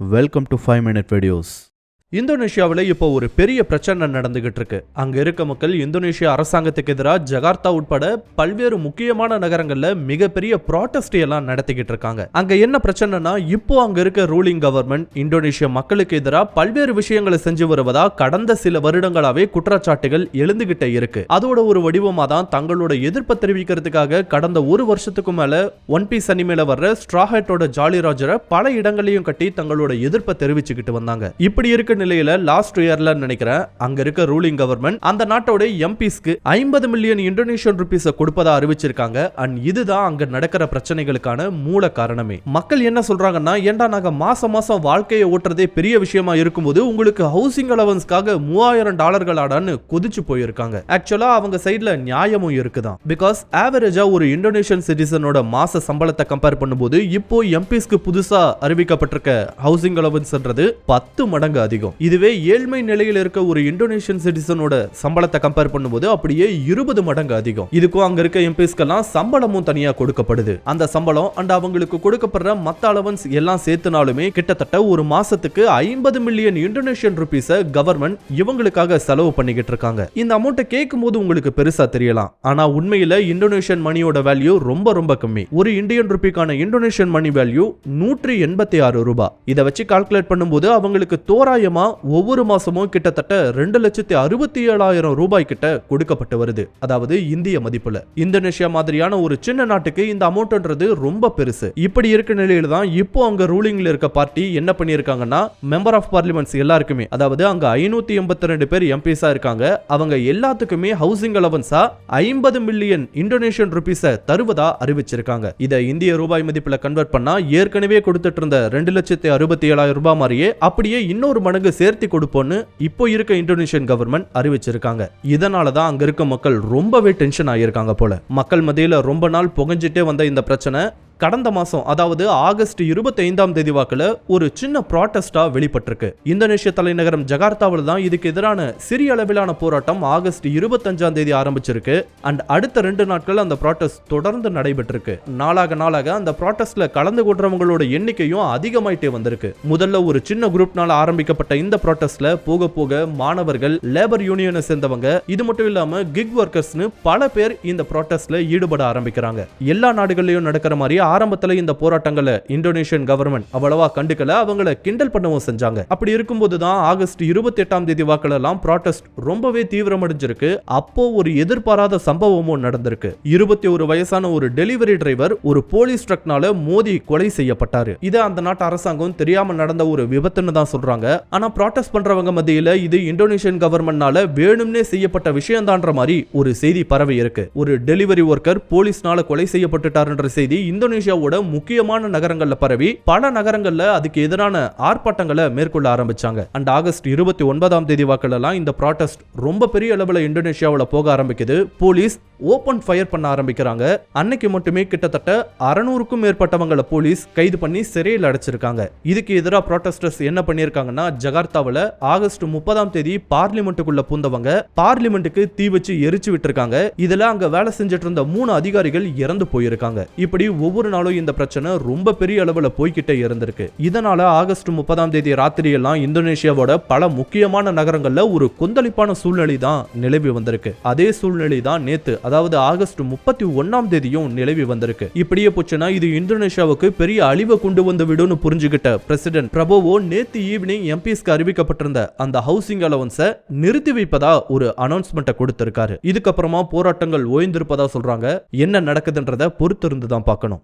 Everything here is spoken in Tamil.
Welcome to 5 Minute Videos. இந்தோனேஷியாவில் இப்போ ஒரு பெரிய பிரச்சனை நடந்துகிட்டு இருக்கு அங்க இருக்க மக்கள் இந்தோனேஷியா அரசாங்கத்துக்கு எதிராக ஜகார்த்தா உட்பட பல்வேறு முக்கியமான நகரங்கள்ல மிகப்பெரிய ப்ராட்டஸ்ட் எல்லாம் நடத்திக்கிட்டு இருக்காங்க அங்க என்ன பிரச்சனைனா இப்போ அங்க இருக்க ரூலிங் கவர்மெண்ட் இந்தோனேஷிய மக்களுக்கு எதிராக பல்வேறு விஷயங்களை செஞ்சு வருவதா கடந்த சில வருடங்களாவே குற்றச்சாட்டுகள் எழுந்துகிட்டே இருக்கு. அதோட ஒரு வடிவமா தான் தங்களோட எதிர்ப்பை தெரிவிக்கிறதுக்காக கடந்த ஒரு வருஷத்துக்கு மேல ஒன் பீஸ் அனிமேல வர்ற ஸ்ட்ராஹெட்டோட ஜாலி ராஜரை பல இடங்களையும் கட்டி தங்களோட எதிர்ப்பை தெரிவிச்சுக்கிட்டு வந்தாங்க. இப்படி இருக்க நிலையில லாஸ்ட் இயர்ல நினைக்கிறேன் அங்க இருக்க ரூலிங் கவர்மெண்ட் அந்த நாட்டோட எம்பிஸ்க்கு ஐம்பது மில்லியன் இந்தோனேஷியன் ருபீஸை கொடுப்பதா அறிவிச்சிருக்காங்க. அண்ட் இதுதான் அங்க நடக்கிற பிரச்சனைகளுக்கான மூல காரணமே. மக்கள் என்ன சொல்றாங்கன்னா ஏண்டா நாங்க மாசம் மாசம் வாழ்க்கையை ஓட்டுறதே பெரிய விஷயமா இருக்கும்போது உங்களுக்கு ஹவுசிங் அலவன்ஸ்க்காக மூவாயிரம் டாலர்களாடான்னு கொதிச்சு போயிருக்காங்க. ஆக்சுவலா அவங்க சைடுல நியாயமும் இருக்குதான். பிகாஸ் ஆவரேஜா ஒரு இந்தோனேஷியன் சிட்டிசனோட மாச சம்பளத்தை கம்பேர் பண்ணும்போது இப்போ எம்பிஸ்க்கு புதுசா அறிவிக்கப்பட்டிருக்க ஹவுசிங் அலவன்ஸ்ன்றது பத்து மடங்கு அதிகம். இதுவே ஏழ்மை நிலையில் இருக்க ஒரு இந்தோனேஷியன் சிட்டிசனோட சம்பளத்தை கம்பேர் பண்ணும்போது அப்படியே இருபது மடங்கு அதிகம். இதுக்கும் அங்க இருக்க எம்பிஸ்க்கெல்லாம் சம்பளமும் தனியா கொடுக்கப்படுது. அந்த சம்பளம் அண்ட் அவங்களுக்கு கொடுக்கப்படுற மத்த அலவன்ஸ் எல்லாம் சேர்த்துனாலுமே கிட்டத்தட்ட ஒரு மாசத்துக்கு ஐம்பது மில்லியன் இந்தோனேஷியன் ருபீஸ கவர்மெண்ட் இவங்களுக்காக செலவு பண்ணிக்கிட்டு இருக்காங்க. இந்த அமௌண்ட்டை கேட்கும் போது உங்களுக்கு பெருசா தெரியலாம். ஆனா உண்மையில இந்தோனேஷியன் மணியோட வேல்யூ ரொம்ப ரொம்ப கம்மி. ஒரு இந்தியன் ருபிக்கான இந்தோனேஷியன் மணி வேல்யூ நூற்றி எண்பத்தி ஆறு ரூபாய் இதை வச்சு கால்குலேட் பண்ணும்போது அவங்களுக்கு தோராயமா ஒவ்வொரு மாசமும் கிட்டத்தட்ட ரெண்டு லட்சத்தி அறுபத்தி ஏழாயிரம் ரூபாய் கிட்ட கொடுக்கப்பட்டு வருது. அதாவது இந்திய மதிப்புல. இந்தோனேஷியா மாதிரியான ஒரு சின்ன நாட்டுக்கு இந்த அமௌண்ட்ன்றது ரொம்ப பெருசு. இப்படி இருக்க நிலையில தான் இப்போ அங்க ரூலிங்ல இருக்க பார்ட்டி என்ன பண்ணியிருக்காங்கன்னா மெம்பர் ஆஃப் பார்லிமெண்ட்ஸ் எல்லாருக்குமே அதாவது அங்க ஐநூத்தி எண்பத்தி ரெண்டு பேர் எம்பிஸா இருக்காங்க. அவங்க எல்லாத்துக்குமே ஹவுசிங் அலவன்ஸா ஐம்பது மில்லியன் இந்தோனேஷியன் ருபீஸை தருவதா அறிவிச்சிருக்காங்க. இதை இந்திய ரூபாய் மதிப்புல கன்வெர்ட் பண்ணா ஏற்கனவே கொடுத்துட்டு இருந்த ரெண்டு லட்சத்தி அறுபத்தி ஏழாயிரம் ரூபாய் மாதிரியே அப்படியே இன்னொரு மடங்கு சேர்த்து கொடுப்போன்னு இப்போ இருக்க இந்தோனேஷியன் கவர்மெண்ட் அறிவிச்சிருக்காங்க. இதனால தான் அங்க இருக்க மக்கள் ரொம்பவே டென்ஷன் ஆகியிருக்காங்க போல. மக்கள் மத்தியில் ரொம்ப நாள் புகஞ்சிட்டே வந்த இந்த பிரச்சனை கடந்த மாதம் அதாவது ஆகஸ்ட் இருபத்தி ஐந்தாம் தேதி வாக்கில் ஒரு சின்ன ப்ராட்டஸ்டாக வெளிப்பட்டிருக்கு. இந்தோனேஷிய தலைநகரம் ஜகார்த்தாவில் தான் இதுக்கு எதிரான சிறிய அளவிலான போராட்டம் ஆகஸ்ட் இருபத்தஞ்சாம் தேதி ஆரம்பிச்சிருக்கு. அண்ட் அடுத்த ரெண்டு நாட்கள் அந்த ப்ராட்டஸ்ட் தொடர்ந்து நடைபெற்றிருக்கு. நாளாக நாளாக அந்த ப்ராட்டஸ்ட்ல கலந்து கொள்றவங்களோட எண்ணிக்கையும் அதிகமாயிட்டே வந்திருக்கு. முதல்ல ஒரு சின்ன குரூப்னால ஆரம்பிக்கப்பட்ட இந்த ப்ராட்டஸ்ட்ல போக போக மாணவர்கள் லேபர் யூனியனை சேர்ந்தவங்க இது மட்டும் இல்லாம கிக் ஒர்க்கர்ஸ்னு பல பேர் இந்த ப்ராட்டஸ்ட்ல ஈடுபட ஆரம்பிக்கிறாங்க. எல்லா நாடுகள்லயும் நடக்கிற மாதிரி ஆரம்பத்துல இந்த போராட்டங்களை இந்தோனேஷியன் கவர்மெண்ட் அவ்வளவா கண்டுக்கல அவங்கள கிண்டல் பண்ணவும் செஞ்சாங்க. அப்படி இருக்கும்போது தான் ஆகஸ்ட் இருபத்தி எட்டாம் தேதி வாக்குல எல்லாம் ப்ராட்டஸ்ட் ரொம்பவே தீவிரமடைஞ்சிருக்கு. அப்போ ஒரு எதிர்பாராத சம்பவமும் நடந்திருக்கு. இருபத்தி ஒரு வயசான ஒரு டெலிவரி டிரைவர் ஒரு போலீஸ் ட்ரக்னால மோதி கொலை செய்யப்பட்டாரு. இது அந்த நாட்டு அரசாங்கம் தெரியாம நடந்த ஒரு விபத்துன்னு தான் சொல்றாங்க. ஆனா ப்ராட்டஸ்ட் பண்றவங்க மத்தியில இது இந்தோனேஷியன் கவர்மெண்ட்னால வேணும்னே செய்யப்பட்ட விஷயம்தான்ற மாதிரி ஒரு செய்தி பரவி இருக்கு ஒரு டெலிவரி ஒர்க்கர் போலீஸ்னால கொலை செய்யப்பட்டுட்டாருன்ற செய்தி இந்தோனேஷியாவோட முக்கியமான நகரங்கள்ல பரவி பல நகரங்கள்ல அதுக்கு எதிரான ஆர்ப்பாட்டங்களை மேற்கொள்ள ஆரம்பிச்சாங்க. அண்ட் ஆகஸ்ட் இருபத்தி ஒன்பதாம் தேதி வாக்குலலாம் இந்த ப்ராட்டஸ்ட் ரொம்ப பெரிய அளவுல இந்தோனேஷியாவில் போக ஆரம்பிக்குது. போலீஸ் ஓபன் ஃபயர் பண்ண ஆரம்பிக்கிறாங்க. அன்னைக்கு மட்டுமே கிட்டத்தட்ட அறநூறுக்கும் மேற்பட்டவங்கள போலீஸ் கைது பண்ணி சிறையில் அடைச்சிருக்காங்க. இதுக்கு எதிராக ப்ரொட்டஸ்டர்ஸ் என்ன பண்ணியிருக்காங்கன்னா ஜகார்த்தாவில் ஆகஸ்ட் முப்பதாம் தேதி பார்லிமெண்ட்டுக்குள்ள பூந்தவங்க பார்லிமெண்ட்டுக்கு தீ வச்சு எரிச்சு விட்டுருக்காங்க. இதுல அங்க வேலை செஞ்சுட்டு இருந்த மூணு அதிகாரிகள் இறந்து போயிருக்காங்க. இப்படி ஒவ்வொரு நாளும் இந்த பிரச்சனை ரொம்ப பெரிய அளவுல போய்கிட்டே இருந்திருக்கு. இதனால ஆகஸ்ட் முப்பதாம் தேதி ராத்திரி எல்லாம் இந்தோனேஷியாவோட பல முக்கியமான நகரங்கள்ல ஒரு கொந்தளிப்பான சூழ்நிலை தான் நிலவி வந்திருக்கு. அதே சூழ்நிலை தான் நேத்து அதாவது ஆகஸ்ட் முப்பத்தி ஒன்னாம் தேதியும் நிலவி வந்திருக்கு. இப்படியே போச்சுன்னா இது இந்தோனேஷியாவுக்கு பெரிய அழிவை கொண்டு வந்து விடும்னு புரிஞ்சுகிட்ட பிரசிடென்ட் பிரபோவோ நேத்து ஈவினிங் எம்பிஸ்க்கு அறிவிக்கப்பட்டிருந்த அந்த ஹவுசிங் அலவன்ஸை நிறுத்தி வைப்பதா ஒரு அனௌன்ஸ்மெண்ட்டை கொடுத்திருக்காரு. இதுக்கப்புறமா போராட்டங்கள் ஓய்ந்திருப்பதா சொல்றாங்க. என்ன நடக்குதுன்றத பொறுத்திருந்து தான் பார்க்கணும்.